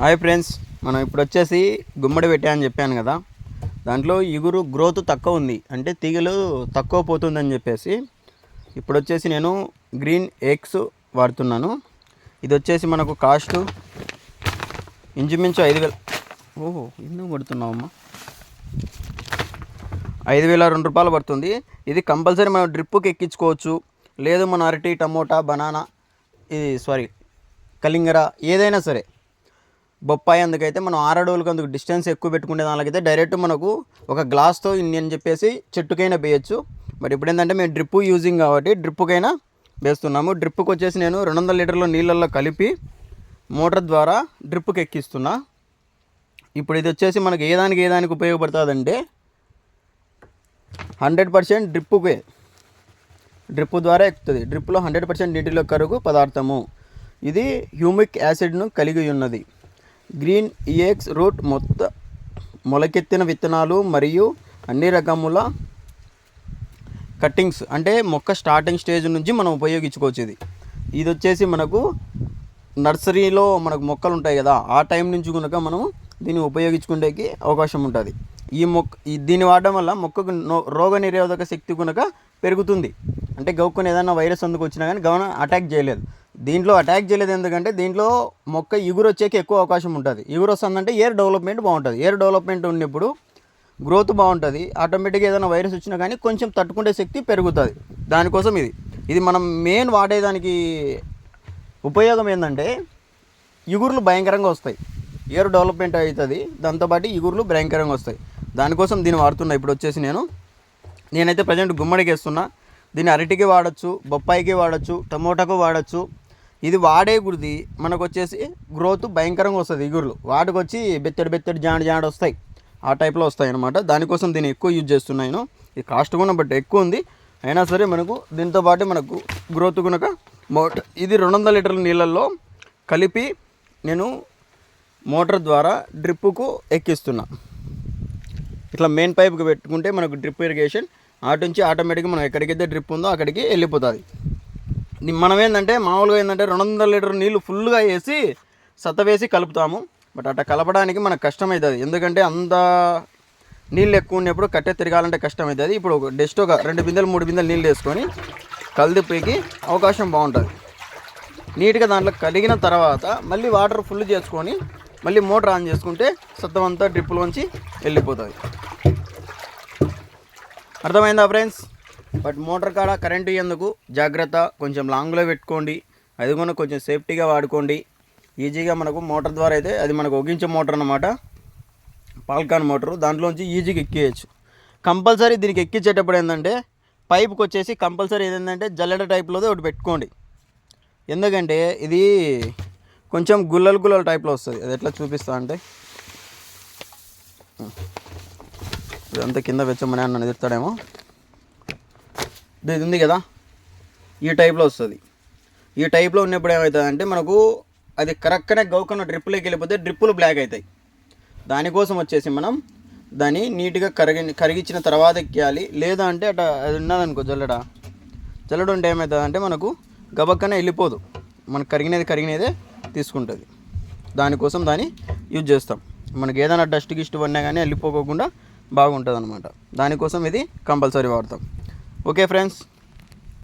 Hi friends మనం ఇప్పుడు వచ్చేసి గుమ్మడి పెట్టా అని చెప్పాను కదా. దాంట్లో ఇగురు గ్రోత్ తక్కువ ఉంది. అంటే తీగలు తక్కువ పోతుందని చెప్పేసి ఇప్పుడు వచ్చేసి నేను గ్రీన్ ఎగ్స్ వాడుతున్నాను. ఇది వచ్చేసి మనకు కాస్ట్ ఇంచుమించు ఐదు వేల ఓహో ఎందుకు పడుతున్నావమ్మా ఐదు వేల రెండు రూపాయలు పడుతుంది. ఇది కంపల్సరీ మనం డ్రిప్పుకి ఎక్కించుకోవచ్చు. లేదు మన అరటి టమోటా బనానా ఇది సారీ కలింగర ఏదైనా సరే. బొప్పాయి అందుకైతే మనం ఆరడవులకు అందుకు డిస్టెన్స్ ఎక్కువ పెట్టుకునే దానికైతే డైరెక్ట్ మనకు ఒక గ్లాస్తో ఇన్ని అని చెప్పేసి చెట్టుకైనా వేయచ్చు బట్ ఇప్పుడు ఏంటంటే మేము డ్రిప్పు యూజింగ్ కాబట్టి డ్రిప్పుకైనా వేస్తున్నాము. డ్రిప్పుకి వచ్చేసి నేను రెండు వందల లీటర్ల నీళ్ళల్లో కలిపి మోటార్ ద్వారా డ్రిప్పుకి ఎక్కిస్తున్నా. ఇప్పుడు ఇది వచ్చేసి మనకి ఏ దానికి ఏ దానికి ఉపయోగపడుతుందంటే హండ్రెడ్ పర్సెంట్ డ్రిప్పుకే డ్రిప్పు ద్వారా ఎక్కుతుంది. డ్రిప్లో హండ్రెడ్ పర్సెంట్ నీటిలో కరుగు పదార్థము. ఇది హ్యూమిక్ యాసిడ్ను కలిగి ఉన్నది. గ్రీన్ ఈఎక్స్ రూట్ మొత్త మొలకెత్తిన విత్తనాలు మరియు అన్ని రకముల కట్టింగ్స్ అంటే మొక్క స్టార్టింగ్ స్టేజ్ నుంచి మనం ఉపయోగించుకోవచ్చు ఇది ఇది వచ్చేసి మనకు నర్సరీలో మనకు మొక్కలు ఉంటాయి కదా ఆ టైం నుంచి కనుక మనం దీన్ని ఉపయోగించుకునేకి అవకాశం ఉంటుంది. ఈ మొక్క ఈ దీన్ని వాడడం వల్ల మొక్కకు నో- రోగ నిరోధక శక్తి కనుక పెరుగుతుంది. అంటే గౌక్కుని ఏదైనా వైరస్ అందుకు వచ్చినా కానీ గవన అటాక్ చేయలేదు. దీంట్లో అటాక్ చేయలేదు ఎందుకంటే దీంట్లో మొక్క ఇగురు వచ్చేకి ఎక్కువ అవకాశం ఉంటుంది. ఇగురు వస్తుందంటే ఎయిర్ డెవలప్మెంట్ బాగుంటుంది. ఎయిర్ డెవలప్మెంట్ ఉన్నప్పుడు గ్రోత్ బాగుంటుంది. ఆటోమేటిక్గా ఏదైనా వైరస్ వచ్చినా కానీ కొంచెం తట్టుకునే శక్తి పెరుగుతుంది. దానికోసం ఇది. ఇది మనం మెయిన్ వాడేదానికి ఉపయోగం ఏంటంటే ఇగుర్లు భయంకరంగా వస్తాయి. ఎయిర్ డెవలప్మెంట్ అవుతుంది. దాంతోపాటు ఇగుర్లు భయంకరంగా వస్తాయి. దానికోసం దీన్ని వాడుతున్నా. ఇప్పుడు వచ్చేసి నేను. నేనైతే ప్రజెంట్ గుమ్మడికి వేస్తున్నా దీన్ని అరటికి వాడచ్చు బొప్పాయికి వాడచ్చు టమోటాకు వాడచ్చు ఇది వాడే గుడిది. మనకు వచ్చేసి గ్రోత్ భయంకరంగా వస్తుంది ఇగురులు వాటికి వచ్చి బెత్తడి బెత్తడి జాడ జాడ వస్తాయి. ఆ టైప్లో వస్తాయి అనమాట దానికోసం దీన్ని ఎక్కువ యూజ్ చేస్తున్నాను ఇది కాస్ట్ కూడా బట్ ఎక్కువ ఉంది. అయినా సరే మనకు దీంతో పాటు మనకు గ్రోత్ కనుక మోట ఇది రెండు వందల లీటర్ల నీళ్ళల్లో కలిపి నేను మోటార్ ద్వారా డ్రిప్పుకు ఎక్కిస్తున్నా. ఇట్లా మెయిన్ పైప్కి పెట్టుకుంటే మనకు డ్రిప్ ఇరిగేషన్ అటు నుంచి ఆటోమేటిక్గా మనం ఎక్కడికైతే డ్రిప్ ఉందో అక్కడికి వెళ్ళిపోతుంది. మనం ఏంటంటే మామూలుగా ఏంటంటే రెండు వందల లీటర్ నీళ్ళు ఫుల్గా వేసి సతవేసి కలుపుతాము. బట్ అట్లా కలపడానికి మనకు కష్టమవుతుంది ఎందుకంటే అంత నీళ్ళు ఎక్కువ ఉన్నప్పుడు కట్టె తిరగాలంటే కష్టమవుతుంది ఇప్పుడు ఒక జస్ట్ ఒక రెండు బిందెలు మూడు బిందెలు నీళ్ళు వేసుకొని కలిదిపోయి అవకాశం బాగుంటుంది. నీట్గా దాంట్లో కలిగిన తర్వాత మళ్ళీ వాటర్ ఫుల్ చేసుకొని మళ్ళీ మోటార్ ఆన్ చేసుకుంటే సత్తం అంతా డ్రిప్పులోంచి వెళ్ళిపోతుంది. అర్థమైందా ఫ్రెండ్స్? బట్ మోటార్ కాడ కరెంటు ఎందుకు జాగ్రత్త. కొంచెం లాంగ్లో పెట్టుకోండి. అది కూడా కొంచెం సేఫ్టీగా వాడుకోండి. ఈజీగా మనకు మోటార్ ద్వారా అయితే అది మనకు ఒగించే మోటార్ అన్నమాట. పాల్కాన్ మోటారు దాంట్లోంచి ఈజీగా ఎక్కేయచ్చు. కంపల్సరీ దీనికి ఎక్కించేటప్పుడు ఏంటంటే పైప్కి వచ్చేసి కంపల్సరీ ఏంటంటే జల్లెడ టైప్లోది ఒకటి పెట్టుకోండి. ఎందుకంటే ఇది కొంచెం గుల్లలు గుల్లల టైప్లో వస్తుంది. అది ఎట్లా చూపిస్తా అంటే ఇదంతా కింద వెచ్చమని అన్న ఎదుర్తాడేమో. ఇది ఉంది కదా? ఈ టైప్లో వస్తుంది. ఈ టైప్లో ఉన్నప్పుడు ఏమవుతుందంటే మనకు అది కరెక్ట్గానే గౌకన్న డ్రిప్పులోకి వెళ్ళిపోతే డ్రిప్పులు బ్లాక్ అవుతాయి దానికోసం వచ్చేసి మనం దాన్ని నీట్గా కరిగి కరిగించిన తర్వాత ఎక్కియాలి. లేదా అంటే అట అది ఉన్నదనుకో జల్లడ. జల్లడ ఉంటే ఏమవుతుందంటే మనకు గబక్కనే వెళ్ళిపోదు. మనకు కరిగినది కరిగినదే తీసుకుంటుంది. దానికోసం దాన్ని యూజ్ చేస్తాం. మనకి ఏదైనా డస్ట్ గిస్ట్ పడినా కానీ వెళ్ళిపోకుండా బాగుంటుంది అనమాట దానికోసం ఇది కంపల్సరీ వాడతాం. Okay friends